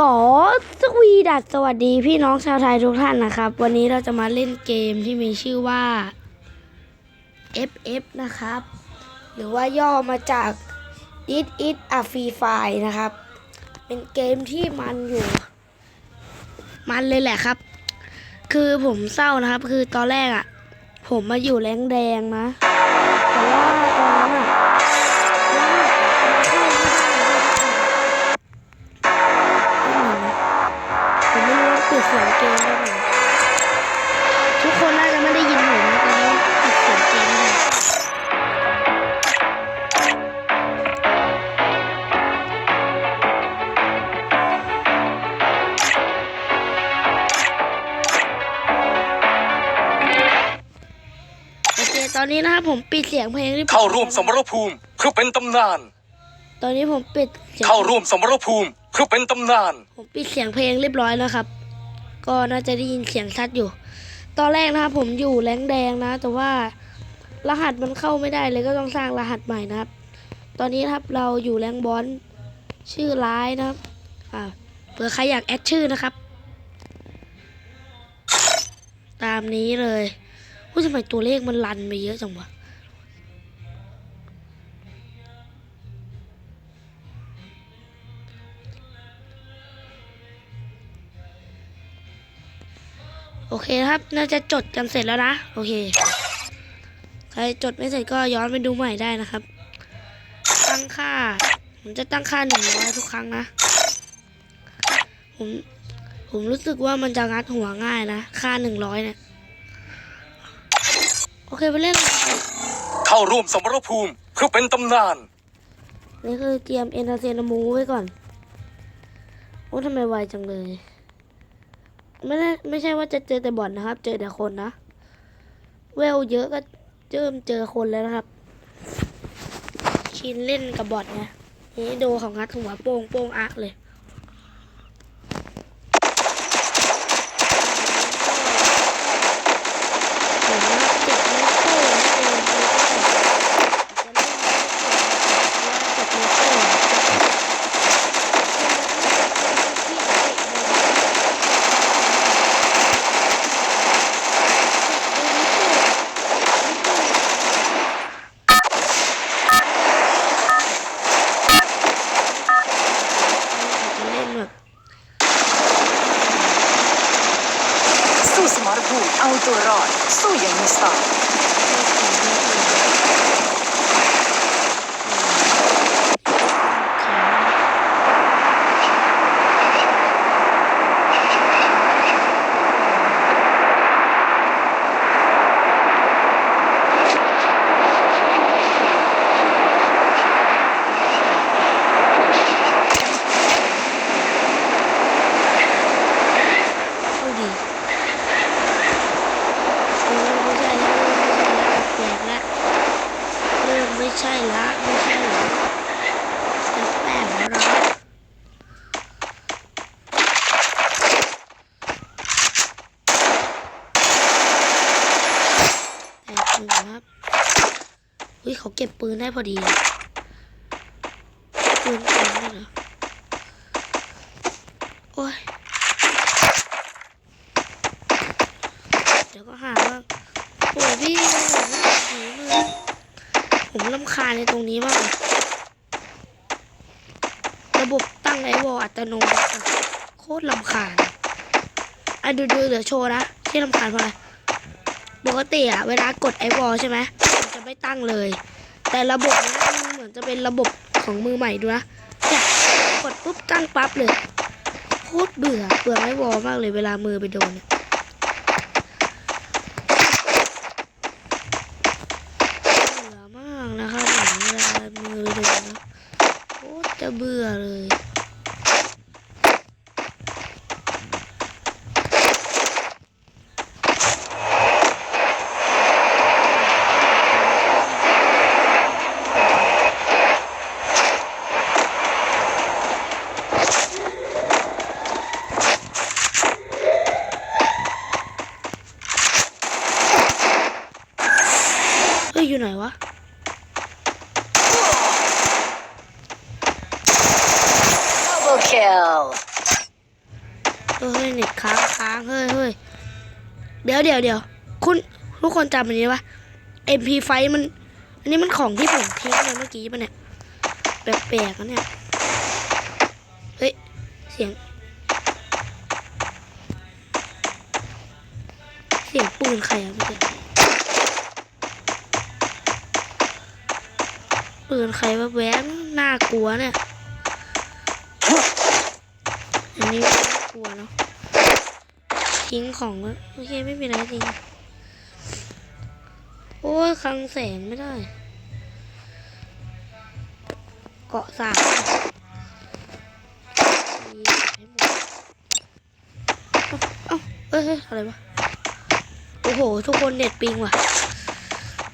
ก่อสวีดัสสวัสดีพี่น้องชาวไทยทุกท่านนะครับ วันนี้เราจะมาเล่นเกมที่มีชื่อว่า FF นะครับ หรือว่าย่อมาจาก It It a Free Fire นะครับ เป็นเกมที่มันอยู่ มันเลยแหละครับ คือผมเศร้านะครับ คือตอนแรกอะ่ะ ผมมาอยู่แรงแดงนะ ตอนนี้นะครับผมปิดเสียงเพลงที่เข้าร่วมสมรภูมิเพื่อเป็นตำนาน ตอนนี้ผมปิดเสียงเข้าร่วมสมรภูมิเพื่อเป็นตำนาน ผมปิดเสียงเพลงเรียบร้อยแล้วครับ ก็น่าจะได้ยินเสียงชัดอยู่ ตอนแรกนะครับผมอยู่แรงแดงนะ แต่ว่ารหัสมันเข้าไม่ได้เลยก็ต้องสร้างรหัสใหม่นะครับ ตอนนี้นะครับเราอยู่แรงบอลชื่อร้ายนะครับอ่าเผื่อใครอยากแอดชื่อนะครับ ตามนี้เลย ว่าทำไมตัวเลขมันรันไปเยอะจังวะโอเคครับ น่าจะจดกันเสร็จแล้วนะ โอเค ใครจดไม่เสร็จก็ย้อนไปดูใหม่ได้นะครับ ตั้งค่า ผมจะตั้งค่าหนึ่งร้อยทุกครั้งนะ ผม ผมรู้สึกว่ามันจะงัดหัวง่ายนะ ค่าหนึ่งร้อยเนี่ย โอเคไปเล่นเลยเข้าร่วมสมรภูมิเพื่อเป็นตำนาน นี่คือเกมเอนเตอร์เทนมูไว้ก่อน โอ้ทำไมไวจังเลย ไม่ได้ไม่ใช่ว่าจะเจอแต่บอทนะครับ เจอแต่คนนะ เวลเยอะก็เริ่มเจอคนแล้วนะครับ ชินเล่นกับบอทไงนี่โดของงัดหัวโป้งโป้งอักเลย ผมว่าเจ็บนิ้วโป้งนั่นเองจะเล่นไม่เก่งเพราะว่าเจ็บนิ้วโป้ง จะเล่นแบบ สู้สมรภูมิเอาตัวรอด สู้อย่างมีสไตล์ เข้าดีเออไม่ใช่แล้วเริ่มไม่ใช่ละแปลกละไม่ใช่ละไม่ใช่ละแปลกแล้วนะแปลกหนึ่งครับอุ้ย เขาเก็บปืนได้พอดีปืนปืนได้เหรอโอ้ย เดี๋ยวก็หาว่าโอ้ยพี่ผมหนีมือผมลำคาญในตรงนี้มาก ระบบตั้งไอวอลอัตโนมัติโคตรลำคาญอะดูดูเดี๋ยวโชว์นะที่ลำคาญเพราะอะไรปกติอะเวลากดไอวอลใช่ไหมมันจะไม่ตั้งเลย แต่ระบบนี้ยมันเหมือนจะเป็นระบบของมือใหม่ด้วยนะเนี่ยกดปุ๊บตั้งปั๊บเลยโคตรเบื่อเบื่อไม่วอมากเลยเวลามือไปโดนเนี่ย เบื่อมากนะครับผมเวลามือไปโดนนะโคตรจะเบื่อเลย เฮ้ย อยู่ไหนวะ Double kill เฮ้ยเน็ตค้างค้างเฮ้ยเฮ้ยเดี๋ยวเดี๋ยวเดี๋ยวคุณทุกคนจำอันนี้ปะ MP ไฟมัน อันนี้มันของที่ผมทิ้งไปเมื่อกี้ปะเนี่ย แปลกๆนะเนี่ย เฮ้ย เสียง เสียงปืนใครอะเมื่อกี้ ปืนใครวะแวบน่ากลัวเนี่ย อันนี้น่ากลัวเนาะ ทิ้งของไว้โอเคไม่เป็นไรจริง โอ้ยคลังแสงไม่ได้ เกาะสามเอ้าเอ้ยเฮ้ยอะไรวะ โอ้โห ทุกคนเน็ตปิงว่ะ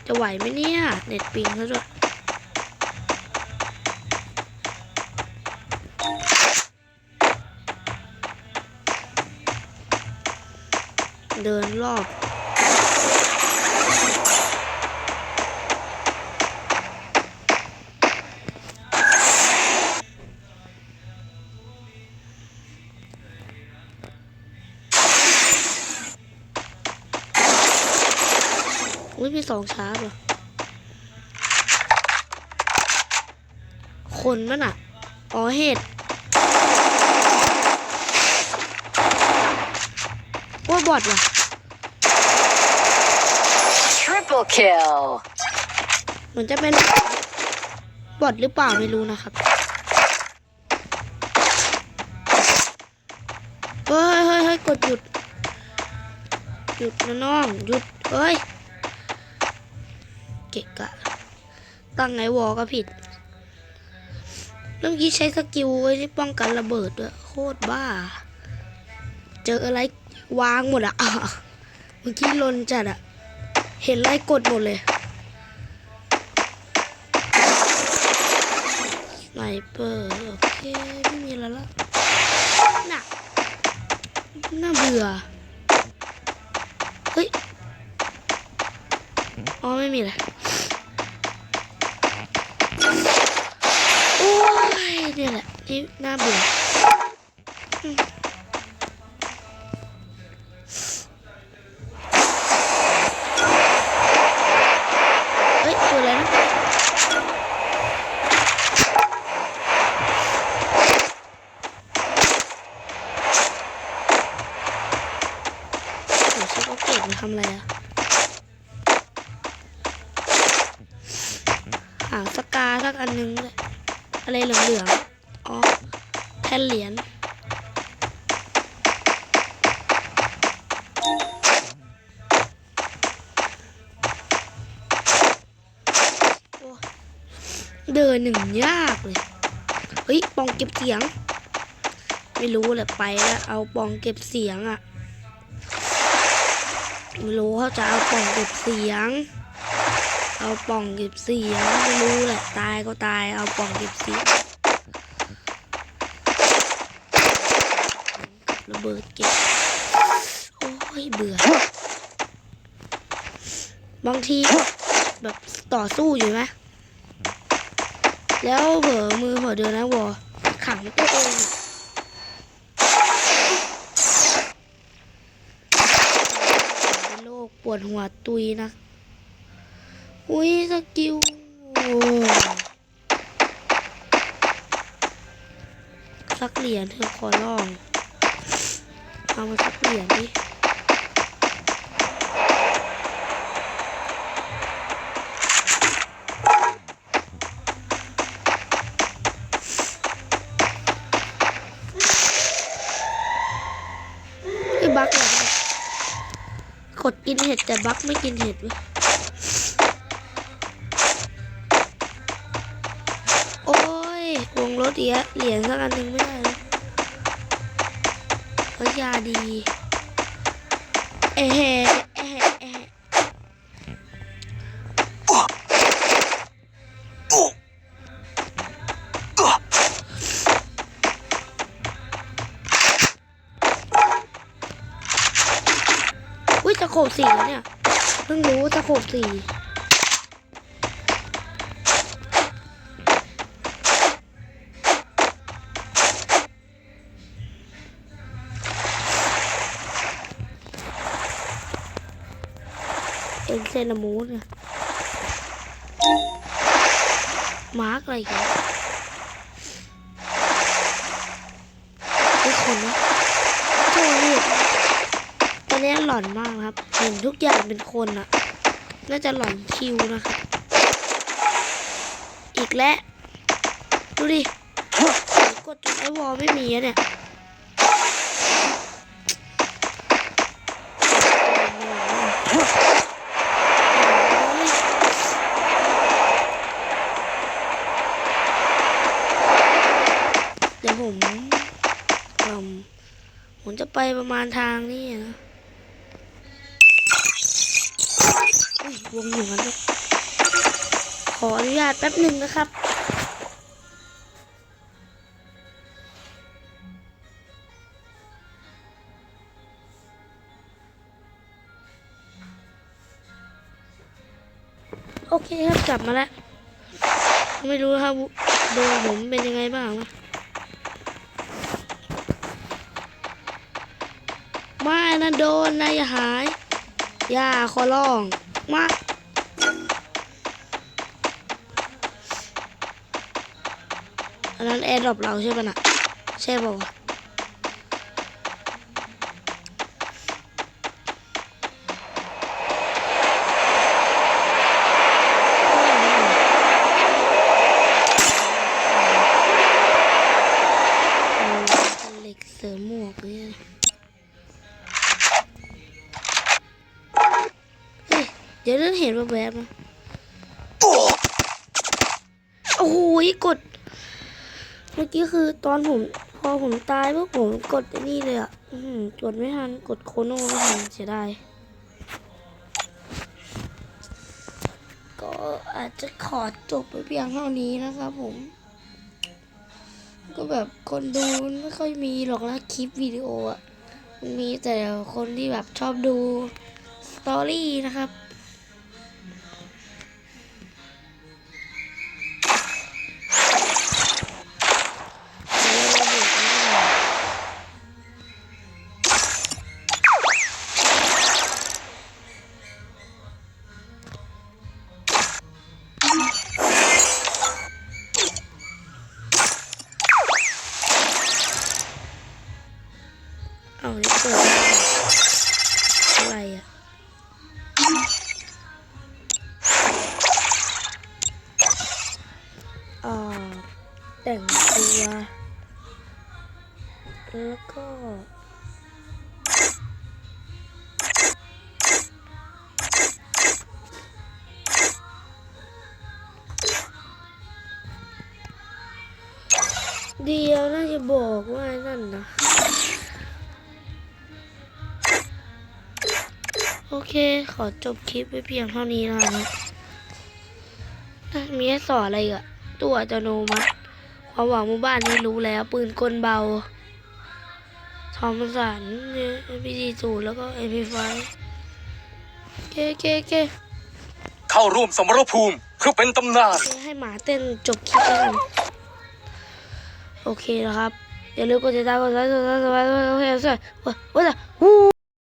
จะไหวไหมเนี่ย เน็ตปิงแล้วด้วย เดินรอบอุ้ยมีสองชาร์ปเหรอคนมันอะอ๋อเห็ด ว่าบอดว่ะ Triple kill เหมือนจะเป็นบอดหรือเปล่าไม่รู้นะครับเฮ้ยเฮ้ยเฮ้ยกดหยุด หยุดนะน้องหยุดเอ้ย เกะกะ ตั้งไงวอก็ผิดเมื่อกี้ใช้สกิลไว้ที่ป้องกันระเบิดด้วยโคตรบ้า เจออะไร วางหมดอะอะเมื่อกี้ลนจัดอะเห็นไล่กดหมดเลยไนเปอร์โอเคไม่มีแล้วละน่ะน่าเบื่อ เฮ้ย อ๋อไม่มีเลยโอ้ยเนี่ยแหละที่น่าเบื่อ ทำอะไรอะหาสกาสักอันนึงเลยอะไรเหลืองๆอ๋อแท่นเหรียญเดินหนึ่งยากเลย เฮ้ย ปองเก็บเสียง ไม่รู้แหละไปแล้วเอาปองเก็บเสียงอะ ไม่รู้เขาจะเอาปล่องเก็บเสียง เอาปล่องเก็บเสียงไม่รู้แหละตายก็ตายเอาปล่องเก็บเสียงระเบิดเก็บโอ้ยเบื่อบางทีแบบต่อสู้อยู่ไหมแล้วเผลอมือเผลอเดินนะวอขังตัวเองอะ เป็นโรคปว ดหัวตุยนะ อุ้ยสกิลสักเหรียญเธอขอร้อง เอามาสักเหรียญดิ แต่บักไม่กินเห็ดเว้ยโอ้ยวงรถเอียเหรียญสักอันหนึ่งไม่ได้เลยเฮ้ยยาดี เอ ขบสี่เนี่ย เพิ่งรู้ว่ตะขบสี่เอ็นเซนมูนเนี่ยมาร์กอะไรกัน อย่างเป็นคนอะน่าจะหลอนคิวนะครับ อีกแล้ว ดูดิ กดจนไอวอลไม่มีอะเนี่ยเดี๋ยวผมอืมผมจะไปประมาณทางนี้นะ วงอยู่งั้นเลยขออนุญาตแป๊บหนึ่งนะครับโอเคครับกลับมาแล้ว ไม่รู้ครับโดนผมเป็นยังไงบ้างนะไม่นะโดนนะอย่าหาย อย่าขอร้อง มาอันนั้นแอร์ดรอปเราใช่ปะน่ะใช่ป่าวะ ห็นว่าแบบนะโอ้โหกด เมื่อกี้คือตอนผม พอผมตายพวกผมกดไอ้นี่เลยอะอื้อหือกดไม่ทัน กดโคโน่ไม่ทันเสียดายก็อาจจะขอจบไปเพียงเท่านี้นะครับผม ก็แบบคนดูไม่ค่อยมีหรอกนะคลิปวิดีโออะ มีแต่คนที่แบบชอบดู สตอรี่นะครับ แต่งตัว แล้วก็เดียวน่าจะบอกว่านั่นนะ โอเคขอจบคลิปไว้เพียงเท่านี้แล้วนะมีให้สอนอะไรอีกอะตัวอัตโนมัติ ความหวังหมู่บ้านนี้รู้แล้ว ปืนกลเบา ทอมสันเอ็มพีซีศูนย์แล้วก็เอ็มพีไฟเคเคเคเข้าร่วมสมรภูมิเพื่อเป็นตำนานเคให้หมาเต้นจบคลิปแล้วกัน โอเคนะครับ อย่าลืมกดติดตามกดไลค์กดซับสไครต์กดแชร์โอเคสวัสดีว้าว